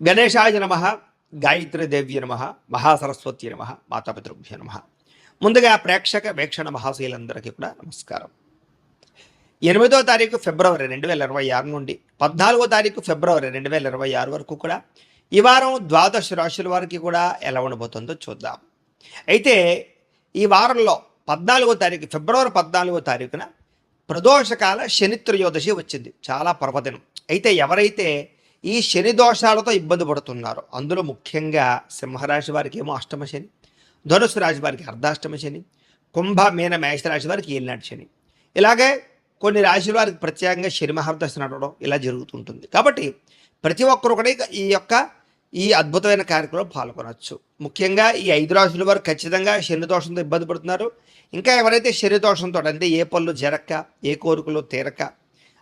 గణేశాయ నమ గాయత్రీదేవ్య నమ మహాసరస్వతి నమ మాతాపితృభ్య నమ. ముందుగా ప్రేక్షక వీక్షణ మహాశీలందరికీ కూడా నమస్కారం. ఎనిమిదో తారీఖు ఫిబ్రవరి రెండు వేల ఇరవై ఆరు నుండి పద్నాలుగో తారీఖు ఫిబ్రవరి రెండు వేల ఇరవై ఆరు వరకు కూడా ఈ వారం ద్వాదశ రాశుల వారికి కూడా ఎలా ఉండబోతుందో చూద్దాం. అయితే ఈ వారంలో పద్నాలుగో తారీఖు ఫిబ్రవరి పద్నాలుగో తారీఖున ప్రదోషకాల శనిత్రయోదశి వచ్చింది చాలా పర్వదినం. అయితే ఎవరైతే ఈ శని దోషాలతో ఇబ్బంది పడుతున్నారు. అందులో ముఖ్యంగా సింహరాశి వారికి ఏమో అష్టమ శని ధనుసు రాశి వారికి అర్ధాష్టమ శని కుంభ మీన మేషరాశి వారికి ఏలినాటి శని. ఇలాగే కొన్ని రాశుల వారికి ప్రత్యేకంగా శని మహాదశ నడవడం ఇలా జరుగుతుంటుంది. కాబట్టి ప్రతి ఒక్కరు కూడా ఈ యొక్క ఈ అద్భుతమైన కార్యక్రమంలో పాల్గొనవచ్చు ముఖ్యంగా ఈ ఐదు రాశుల వారు ఖచ్చితంగా శని దోషంతో ఇబ్బంది పడుతున్నారు. ఇంకా ఎవరైతే శని దోషంతో అంటే ఏ పనులు జరక్క ఏ కోరికలు తీరక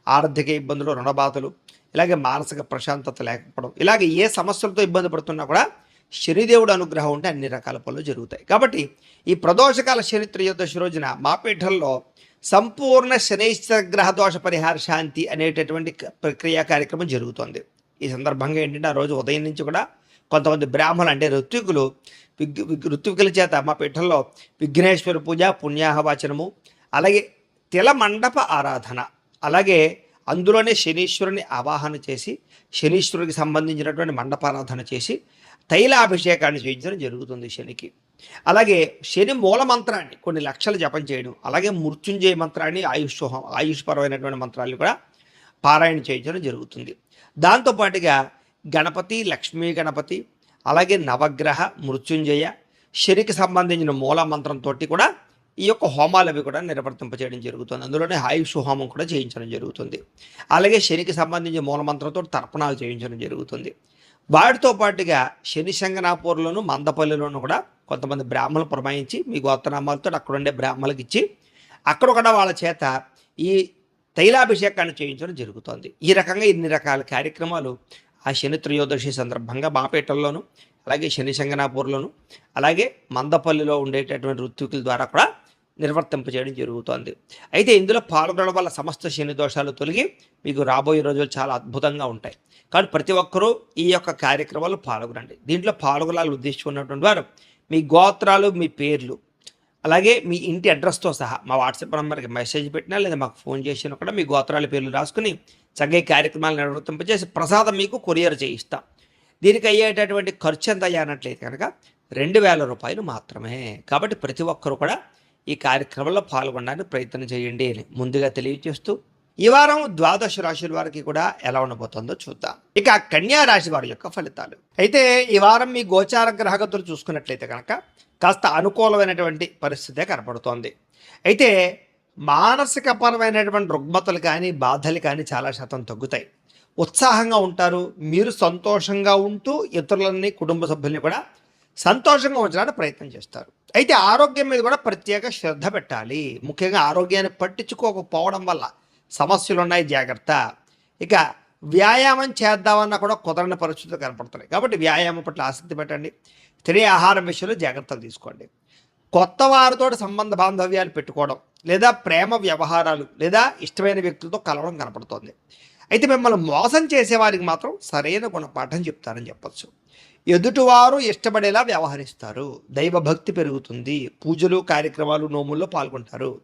ఆర్థిక ఇబ్బందులు రుణబాధలు ఇలాగే మానసిక ప్రశాంతత లేకపోవడం ఇలాగే ఏ సమస్యలతో ఇబ్బంది పడుతున్నా కూడా శనిదేవుడు అనుగ్రహం ఉంటే అన్ని రకాల పనులు జరుగుతాయి. కాబట్టి ఈ ప్రదోషకాల శని త్రయోదశి రోజున మా పీఠంలో సంపూర్ణ శనైశ్వర గ్రహ దోష పరిహార శాంతి అనేటటువంటి క- ప్రక్రియ కార్యక్రమం జరుగుతోంది. ఈ సందర్భంగా ఏంటంటే ఆ రోజు ఉదయం నుంచి కూడా కొంతమంది బ్రాహ్మణులు అంటే ఋత్వికులు విగ్ ఋత్వికుల చేత మా పీఠంలో విఘ్నేశ్వర పూజ పుణ్యాహవాచనము అలాగే తిల మండప ఆరాధన అలాగే అందులోనే శనీశ్వరుని ఆవాహన చేసి శనీశ్వరుడికి సంబంధించినటువంటి మండపారాధన చేసి తైలాభిషేకాన్ని చేయించడం జరుగుతుంది శనికి. అలాగే శని మూల మంత్రాన్ని కొన్ని లక్షలు జపం చేయడం అలాగే మృత్యుంజయ మంత్రాన్ని ఆయుష్ ఆయుష్పరమైనటువంటి మంత్రాలు కూడా పారాయణ చేయించడం జరుగుతుంది. దాంతోపాటుగా గణపతి లక్ష్మీ గణపతి అలాగే నవగ్రహ మృత్యుంజయ శనికి సంబంధించిన మూల మంత్రంతో కూడా ఈ యొక్క హోమాలు అవి కూడా నిర్వర్తింప చేయడం జరుగుతుంది. అందులోనే ఆయుష్ హోమం కూడా చేయించడం జరుగుతుంది. అలాగే శనికి సంబంధించిన మూలమంత్రంతో తర్పణాలు చేయించడం జరుగుతుంది. వాటితో పాటుగా శని శంగనాపూర్లోను మందపల్లిలోను కూడా కొంతమంది బ్రాహ్మణులు పురమాయించి మీ గోత్రనామాలతో అక్కడ ఉండే బ్రాహ్మణులకు ఇచ్చి అక్కడ కూడా వాళ్ళ చేత ఈ తైలాభిషేకాన్ని చేయించడం జరుగుతోంది. ఈ రకంగా ఇన్ని రకాల కార్యక్రమాలు ఆ శని త్రయోదశి సందర్భంగా బాపేటల్లోను అలాగే శని శంగనాపూర్లోను అలాగే మందపల్లిలో ఉండేటటువంటి ఋత్వికుల ద్వారా కూడా నిర్వర్తింప చేయడం జరుగుతోంది. అయితే ఇందులో పాల్గొనడం వల్ల సమస్త శని దోషాలు తొలగి మీకు రాబోయే రోజులు చాలా అద్భుతంగా ఉంటాయి. కానీ ప్రతి ఒక్కరూ ఈ యొక్క కార్యక్రమాలు పాల్గొనండి. దీంట్లో పాల్గొనాలని ఉద్దేశించుకున్నటువంటి వారు మీ గోత్రాలు మీ పేర్లు అలాగే మీ ఇంటి అడ్రస్తో సహా మా వాట్సాప్ నెంబర్కి మెసేజ్ పెట్టినా లేదా మాకు ఫోన్ చేసినా కూడా మీ గోత్రాల పేర్లు రాసుకుని చక్కగా కార్యక్రమాలు నిర్వర్తింపజేసి ప్రసాదం మీకు కొరియర్ చేయిస్తాం. దీనికి అయ్యేటటువంటి ఖర్చు ఎంత అయ్యానట్లయితే కనుక రెండు వేల రూపాయలు మాత్రమే. కాబట్టి ప్రతి ఒక్కరు కూడా ఈ కార్యక్రమంలో పాల్గొనడానికి ప్రయత్నం చేయండి అని ముందుగా తెలియజేస్తూ ఈ వారం ద్వాదశ రాశుల వారికి కూడా ఎలా ఉండబోతుందో చూద్దాం. ఇక కన్యా రాశి వారి యొక్క ఫలితాలు. అయితే ఈ వారం మీ గోచార గ్రహగతులు చూసుకున్నట్లయితే కనుక కాస్త అనుకూలమైనటువంటి పరిస్థితే కనపడుతోంది. అయితే మానసికపరమైనటువంటి రుగ్మతలు కానీ బాధలు కానీ చాలా శాతం తగ్గుతాయి. ఉత్సాహంగా ఉంటారు మీరు సంతోషంగా ఉంటూ ఇతరులని కుటుంబ సభ్యుల్ని కూడా సంతోషంగా ఉంచడానికి ప్రయత్నం చేస్తారు. అయితే ఆరోగ్యం మీద కూడా ప్రత్యేక శ్రద్ధ పెట్టాలి. ముఖ్యంగా ఆరోగ్యాన్ని పట్టించుకోకపోవడం వల్ల సమస్యలు ఉన్నాయి జాగ్రత్త. ఇక వ్యాయామం చేద్దామన్నా కూడా కుదరని పరిస్థితులు కనపడుతున్నాయి. కాబట్టి వ్యాయామం పట్ల ఆసక్తి పెట్టండి. తినే ఆహారం విషయంలో జాగ్రత్తలు తీసుకోండి. కొత్త వారితో సంబంధ బాంధవ్యాలు పెట్టుకోవడం లేదా ప్రేమ వ్యవహారాలు లేదా ఇష్టమైన వ్యక్తులతో కలవడం కనపడుతోంది. అయితే మిమ్మల్ని మోసం చేసేవారికి మాత్రం సరైన గుణపాఠం చెప్తారని చెప్పొచ్చు. ఎదుటివారు ఇష్టపడేలా వ్యవహరిస్తారు. దైవభక్తి పెరుగుతుంది. పూజలు కార్యక్రమాలు నోముల్లో పాల్గొంటారు.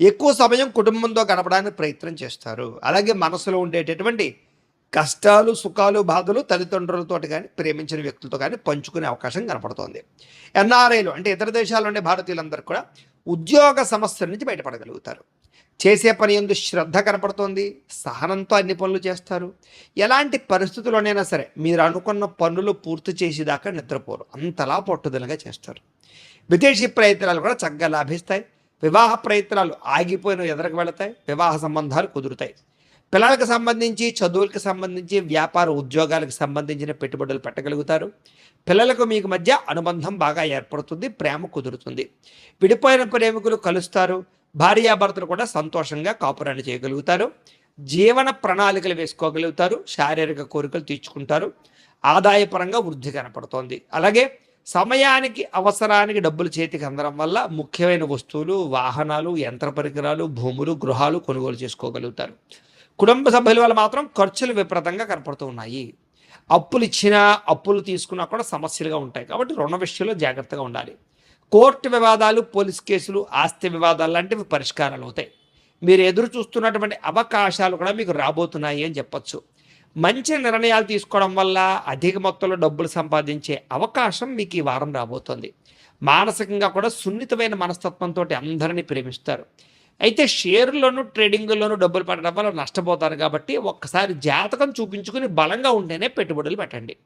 ఎక్కువ సమయం కుటుంబంతో గడపడానికి ప్రయత్నం చేస్తారు. అలాగే మనసులో ఉండేటటువంటి కష్టాలు సుఖాలు బాధలు తల్లిదండ్రులతో కానీ ప్రేమించిన వ్యక్తులతో కానీ పంచుకునే అవకాశం కనపడుతోంది. ఎన్ఆర్ఐలు అంటే ఇతర దేశాల్లో ఉండే భారతీయులందరూ కూడా ఉద్యోగ సమస్యల నుంచి బయటపడగలుగుతారు. చేసే పని ఎందు శ్రద్ధ కనపడుతోంది. సహనంతో అన్ని పనులు చేస్తారు. ఎలాంటి పరిస్థితుల్లోనైనా సరే మీరు అనుకున్న పనులు పూర్తి చేసేదాకా నిద్రపోరు. అంతలా పట్టుదలగా చేస్తారు. విదేశీ ప్రయత్నాలు కూడా చక్కగా లాభిస్తాయి. వివాహ ప్రయత్నాలు ఆగిపోయిన ఎదరకు వెళతాయి. వివాహ సంబంధాలు కుదురుతాయి. పిల్లలకు సంబంధించి చదువులకు సంబంధించి వ్యాపార ఉద్యోగాలకు సంబంధించిన పెట్టుబడులు పెట్టగలుగుతారు. పిల్లలకు మీకు మధ్య అనుబంధం బాగా ఏర్పడుతుంది. ప్రేమ కుదురుతుంది. విడిపోయిన ప్రేమికులు కలుస్తారు. భార్యాభర్తలు కూడా సంతోషంగా కాపురాన్ని చేయగలుగుతారు. జీవన ప్రణాళికలు వేసుకోగలుగుతారు. శారీరక కోరికలు తీర్చుకుంటారు. ఆదాయపరంగా వృద్ధి కనపడుతోంది. అలాగే సమయానికి అవసరానికి డబ్బులు చేతికి అందడం వల్ల ముఖ్యమైన వస్తువులు వాహనాలు యంత్ర పరికరాలు భూములు గృహాలు కొనుగోలు చేసుకోగలుగుతారు. కుటుంబ సభ్యుల వల్ల మాత్రం ఖర్చులు విపరీతంగా కనపడుతూ ఉన్నాయి. అప్పులు ఇచ్చినా అప్పులు తీసుకున్నా కూడా సమస్యలుగా ఉంటాయి. కాబట్టి రుణ విషయంలో జాగ్రత్తగా ఉండాలి. కోర్టు వివాదాలు పోలీస్ కేసులు ఆస్తి వివాదాలు లాంటివి పరిష్కారాలు అవుతాయి. మీరు ఎదురు చూస్తున్నటువంటి అవకాశాలు కూడా మీకు రాబోతున్నాయి అని చెప్పచ్చు. మంచి నిర్ణయాలు తీసుకోవడం వల్ల అధిక మొత్తంలో డబ్బులు సంపాదించే అవకాశం మీకు ఈ వారం రాబోతుంది. మానసికంగా కూడా సున్నితమైన మనస్తత్వంతో అందరినీ ప్రేమిస్తారు. అయితే షేర్లోను ట్రేడింగ్లోను డబ్బులు పెట్టడం వల్ల నష్టపోతారు కాబట్టి ఒక్కసారి జాతకం చూపించుకుని బలంగా ఉంటేనే పెట్టుబడులు పెట్టండి.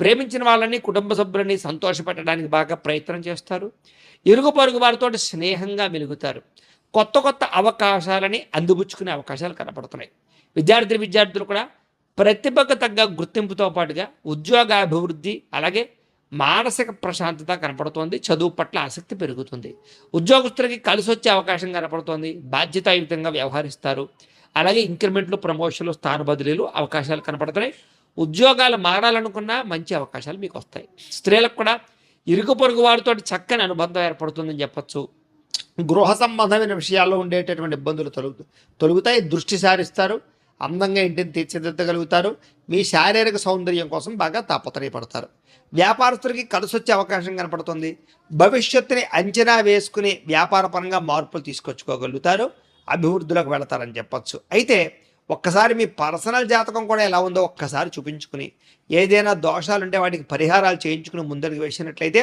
ప్రేమించిన వాళ్ళని కుటుంబ సభ్యులని సంతోషపెట్టడానికి బాగా ప్రయత్నం చేస్తారు. ఇరుగు పొరుగు వారితో స్నేహంగా మెలుగుతారు. కొత్త కొత్త అవకాశాలని అందిపుచ్చుకునే అవకాశాలు కనపడుతున్నాయి. విద్యార్థి విద్యార్థులు కూడా ప్రతిభకు తగ్గ గుర్తింపుతో పాటుగా ఉద్యోగ అభివృద్ధి అలాగే మానసిక ప్రశాంతత కనపడుతోంది చదువు పట్ల ఆసక్తి పెరుగుతుంది. ఉద్యోగస్తులకి కలిసి వచ్చే అవకాశం కనపడుతోంది బాధ్యతాయుతంగా వ్యవహరిస్తారు. అలాగే ఇంక్రిమెంట్లు ప్రమోషన్లు స్థాన బదిలీలు అవకాశాలు కనపడుతున్నాయి. ఉద్యోగాలు మారాలనుకున్నా మంచి అవకాశాలు మీకు వస్తాయి. స్త్రీలకు కూడా ఇరుగు పొరుగు వారితో చక్కని అనుబంధం ఏర్పడుతుందని చెప్పచ్చు. గృహ సంబంధమైన విషయాల్లో ఉండేటటువంటి ఇబ్బందులు తొలుగు తొలుగుతాయి దృష్టి సారిస్తారు. అందంగా ఇంటిని తీర్చిదిద్దగలుగుతారు. మీ శారీరక సౌందర్యం కోసం బాగా తాపత్రయపడతారు. వ్యాపారస్తులకి కలిసి వచ్చే అవకాశం కనపడుతుంది. భవిష్యత్తుని అంచనా వేసుకుని వ్యాపారపరంగా మార్పులు తీసుకొచ్చుకోగలుగుతారు. అభివృద్ధిలోకి వెళతారని చెప్పచ్చు. అయితే ఒక్కసారి మీ పర్సనల్ జాతకం కూడా ఎలా ఉందో ఒక్కసారి చూపించుకుని ఏదైనా దోషాలుంటే వాటికి పరిహారాలు చేయించుకుని ముందరికి వేసినట్లయితే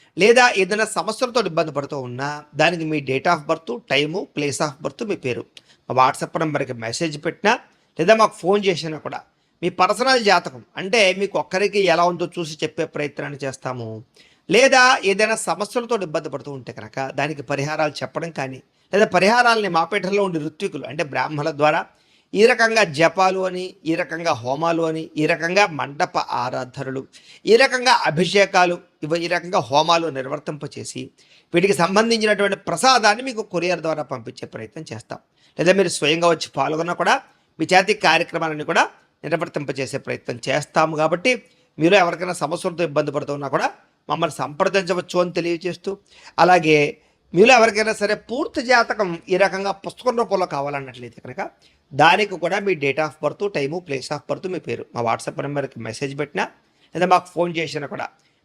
లేదా ఏదైనా సమస్యలతో ఇబ్బంది పడుతూ ఉన్నా దానికి మీ date of birth time place of birth మీ పేరు. మా వాట్సాప్ నెంబర్కి మెసేజ్ పెట్టినా లేదా మాకు ఫోన్ చేసినా కూడా మీ పర్సనల్ జాతకం అంటే మీకు ఒక్కరికి ఎలా ఉందో చూసి చెప్పే ప్రయత్నాన్ని చేస్తాము. లేదా ఏదైనా సమస్యలతో ఇబ్బంది పడుతూ ఉంటే కనుక దానికి పరిహారాలు చెప్పడం కానీ లేదా పరిహారాలని మాపేటలో ఉండే ఋత్వికులు అంటే బ్రాహ్మణుల ద్వారా ఈ రకంగా జపాలు అని ఈ రకంగా హోమాలు అని ఈ రకంగా మండప ఆరాధనలు ఈ రకంగా అభిషేకాలు ఇవి ఈ రకంగా హోమాలు నిర్వర్తింపచేసి వీటికి సంబంధించినటువంటి ప్రసాదాన్ని మీకు కొరియర్ ద్వారా పంపించే ప్రయత్నం చేస్తాం. లేదా మీరు స్వయంగా వచ్చి పాల్గొన్నా కూడా మీ చేతి కార్యక్రమాలన్నీ కూడా నిర్వర్తింపచేసే ప్రయత్నం చేస్తాము కాబట్టి మీరు ఎవరికైనా సమస్యలతో ఇబ్బంది పడుతున్నా కూడా మమ్మల్ని సంప్రదించవచ్చు అని తెలియజేస్తూ అలాగే మీలో ఎవరికైనా సరే పూర్తి జాతకం ఈ రకంగా పుస్తకం రూపంలో కావాలన్నట్లయితే కనుక దానికి కూడా మీ date of birth time place of birth మీ పేరు. మా వాట్సాప్ నెంబర్కి మెసేజ్ పెట్టినా లేదా మాకు ఫోన్ చేసినా కూడా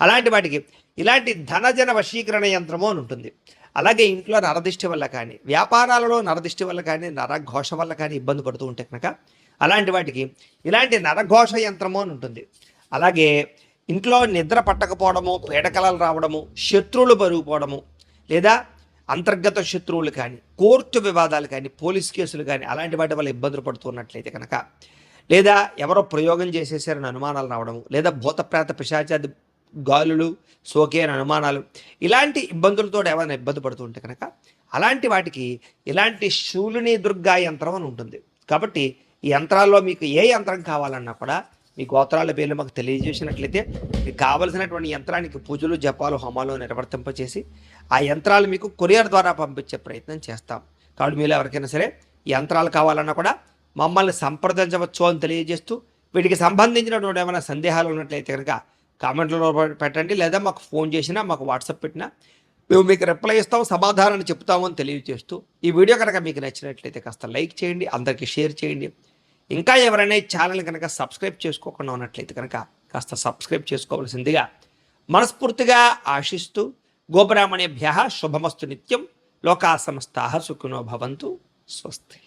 అలాంటి వాటికి ఇలాంటి ధనజన వశీకరణ యంత్రము అని ఉంటుంది. అలాగే ఇంట్లో నరదిష్టి వల్ల కానీ వ్యాపారాలలో నరదిష్టి వల్ల కానీ నరఘోష వల్ల కానీ ఇబ్బంది పడుతూ ఉంటే కనుక అలాంటి వాటికి ఇలాంటి నరఘోష యంత్రము అని ఉంటుంది. అలాగే ఇంట్లో నిద్ర పట్టకపోవడము పీడకలలు రావడము శత్రువులు పెరిగిపోవడము లేదా అంతర్గత శత్రువులు కానీ కోర్టు వివాదాలు కానీ పోలీస్ కేసులు కానీ అలాంటి వాటి వల్ల ఇబ్బందులు పడుతున్నట్లయితే కనుక లేదా ఎవరో ప్రయోగం చేసేసారని అనుమానాలు రావడము లేదా భూతప్రేత పిశాచాది గాలులు సోకే అని అనుమానాలు ఇలాంటి ఇబ్బందులతో ఏమైనా ఇబ్బంది పడుతుంటే కనుక అలాంటి వాటికి ఇలాంటి శూలిని దుర్గా యంత్రం అని ఉంటుంది. కాబట్టి ఈ యంత్రాల్లో మీకు ఏ యంత్రం కావాలన్నా కూడా మీ గోత్రాల పేర్లు మాకు తెలియజేసినట్లయితే మీకు కావలసినటువంటి యంత్రానికి పూజలు జపాలు హోమాలు నిర్వర్తింపచేసి ఆ యంత్రాలు మీకు కొరియర్ ద్వారా పంపించే ప్రయత్నం చేస్తాం. కాబట్టి మీరు ఎవరికైనా సరే యంత్రాలు కావాలన్నా కూడా మమ్మల్ని సంప్రదించవచ్చు అని తెలియజేస్తూ వీటికి సంబంధించినటువంటి ఏమైనా సందేహాలు ఉన్నట్లయితే కనుక కామెంట్లో పెట్టండి. లేదా మాకు ఫోన్ చేసినా మాకు వాట్సాప్ పెట్టినా మేము మీకు రిప్లై ఇస్తాం సమాధానాన్ని చెప్తాము అని తెలియజేస్తూ ఈ వీడియో కనుక మీకు నచ్చినట్లయితే కాస్త లైక్ చేయండి అందరికీ షేర్ చేయండి. ఇంకా ఎవరైనా ఈ ఛానల్ కనుక సబ్స్క్రైబ్ చేసుకోకుండా ఉన్నట్లయితే కనుక కాస్త సబ్స్క్రైబ్ చేసుకోవాల్సిందిగా మనస్ఫూర్తిగా ఆశిస్తూ గోబ్రాహ్మణేభ్య శుభమస్తు నిత్యం. లోకా సమస్త సుఖినో భవంతు. స్వస్తి.